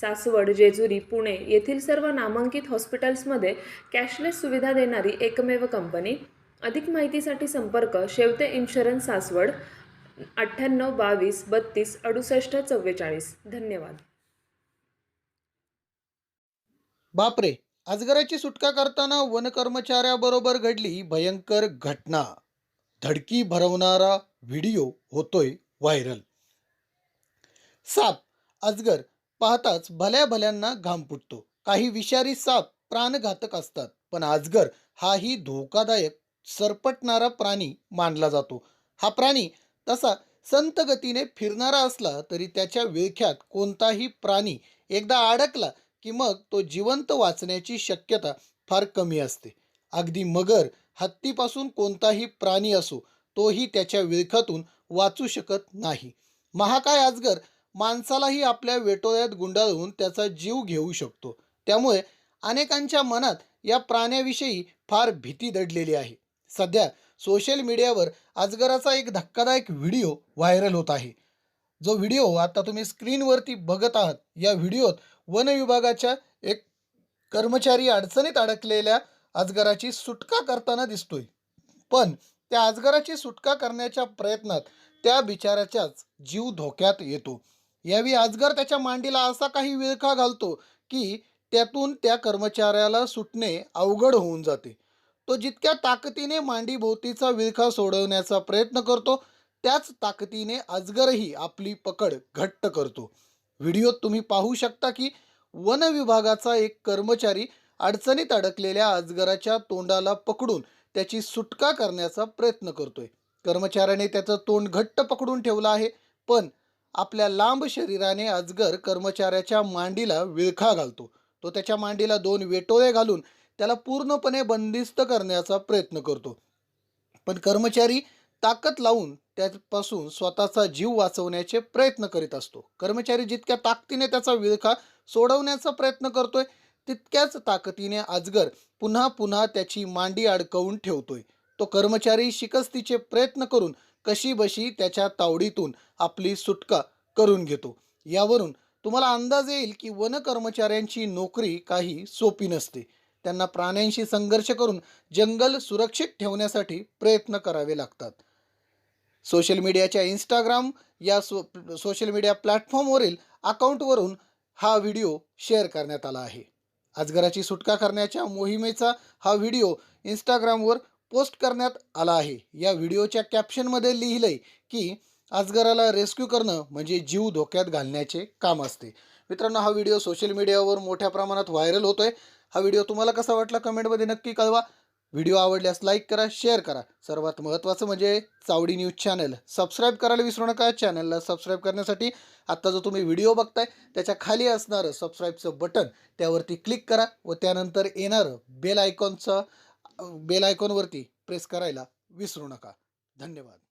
सासवड जेजुरी पुणे येथील सर्व नामांकित हॉस्पिटल्समध्ये कॅशलेस सुविधा देणारी एकमेव कंपनी. अधिक माहितीसाठी संपर्क शेवते इन्शुरन्स सासवड अठ्ठ्याण्णव बावीस बत्तीस अडुसष्ट चव्वेचाळीस. धन्यवाद. बापरे अजगराची सुटका करताना वन कर्मचाऱ्याबरोबर घडली भयंकर घटना. धडकी भरवणारा व्हिडिओ होतोय व्हायरल. साप अजगर पाहताच भल्या भल्यांना घाम फुटतो. काही विषारी साप प्राणघातक असतात. पण आजगर हाही धोकादायक सरपटणारा प्राणी मानला जातो. हा प्राणी तसा संत गतीने फिरणारा असला तरी त्याच्या विळख्यात कोणताही प्राणी एकदा अडकला की मग तो जिवंत वाचण्याची शक्यता फार कमी असते. अगदी मगर हत्तीपासून कोणताही प्राणी असो तोही त्याच्या विळखातून वाचू शकत नाही. महाकाय अजगर माणसालाही आपल्या वेटोळ्यात गुंडाळून त्याचा जीव घेऊ शकतो. त्यामुळे अनेकांच्या मनात या प्राण्याविषयी फार भीती दडलेली आहे. सध्या सोशल मीडियावर अजगराचा एक धक्कादायक व्हिडिओ व्हायरल होत आहे. जो व्हिडिओ आता तुम्ही स्क्रीनवरती बघत आहात. या व्हिडिओत वन विभागाच्या एक कर्मचारी अडचणीत अडकलेल्या अजगराची सुटका करताना दिसतोय. पण त्या अजगराची सुटका करण्याच्या प्रयत्नात त्या बिचाराच्याच जीव धोक्यात येतो. यावेळी आजगर त्याच्या मांडीला असा काही विळखा घालतो की त्यातून त्या कर्मचाऱ्याला सुटणे अवघड होऊन जाते. तो जितक्या ताकदीने मांडीभोवतीचा विळखा सोडवण्याचा प्रयत्न करतो त्याच ताकदीने अजगरही आपली पकड घट्ट करतो. व्हिडिओत तुम्ही पाहू शकता की वन विभागाचा एक कर्मचारी अडचणीत अडकलेल्या अजगराच्या तोंडाला पकडून त्याची सुटका करण्याचा प्रयत्न करतोय. कर्मचाऱ्याने त्याचं तोंड घट्ट पकडून ठेवलं आहे पण आपल्या लांब शरीराने अजगर कर्मचाऱ्याच्या मांडीला विळखा घालतो. तो त्याच्या मांडीला दोन वेटोळे घालून त्याला पूर्णपणे बंदिस्त करण्याचा प्रयत्न करतो. पण कर्मचारी ताकद लावून त्यापासून स्वतःचा जीव वाचवण्याचे प्रयत्न करीत असतो. कर्मचारी जितक्या ताकदीने त्याचा विळखा सोडवण्याचा प्रयत्न करतोय तितक्याच ताकदीने अजगर पुन्हा पुन्हा त्याची मांडी अडकवून ठेवतोय. तो कर्मचारी शिकस्तीचे प्रयत्न करून कशीबशी त्याच्या तावडीतून आपली सुटका करून घेतो. यावरून तुम्हाला अंदाज येईल की वन कर्मचाऱ्यांची नोकरी काही सोपी नसते. त्यांना प्राण्यांशी संघर्ष करून जंगल सुरक्षित ठेवण्यासाठी प्रयत्न करावे लागतात. सोशल मीडियाच्या इंस्टाग्राम या सो सोशल मीडिया प्लॅटफॉर्मवरील अकाउंटवरून हा व्हिडिओ शेअर करण्यात आला आहे. अजगराची सुटका करण्याच्या मोहिमेचा हा व्हिडिओ इंस्टाग्रामवर पोस्ट करण्यात आला आहे. या व्हिडिओच्या कॅप्शनमध्ये लिहिलंय की अजगराला रेस्क्यू करणं म्हणजे जीव धोक्यात घालण्याचे काम असते. मित्रांनो हा व्हिडिओ सोशल मीडियावर मोठ्या प्रमाणात व्हायरल होतोय. हा व्हिडिओ तुम्हाला कसा वाटला कमेंटमध्ये नक्की कळवा. व्हिडिओ आवडल्यास लाईक करा शेअर करा. सर्वात महत्त्वाचं म्हणजे चावडी न्यूज चॅनल सबस्क्राईब करायला विसरू नका. चॅनलला सबस्क्राईब करण्यासाठी आत्ता जो तुम्ही व्हिडिओ बघताय त्याच्याखाली असणारं सबस्क्राईबचं बटन त्यावरती क्लिक करा व त्यानंतर येणारं बेल आयकॉनचं बेल आयकॉनवरती प्रेस करायला विसरू नका. धन्यवाद.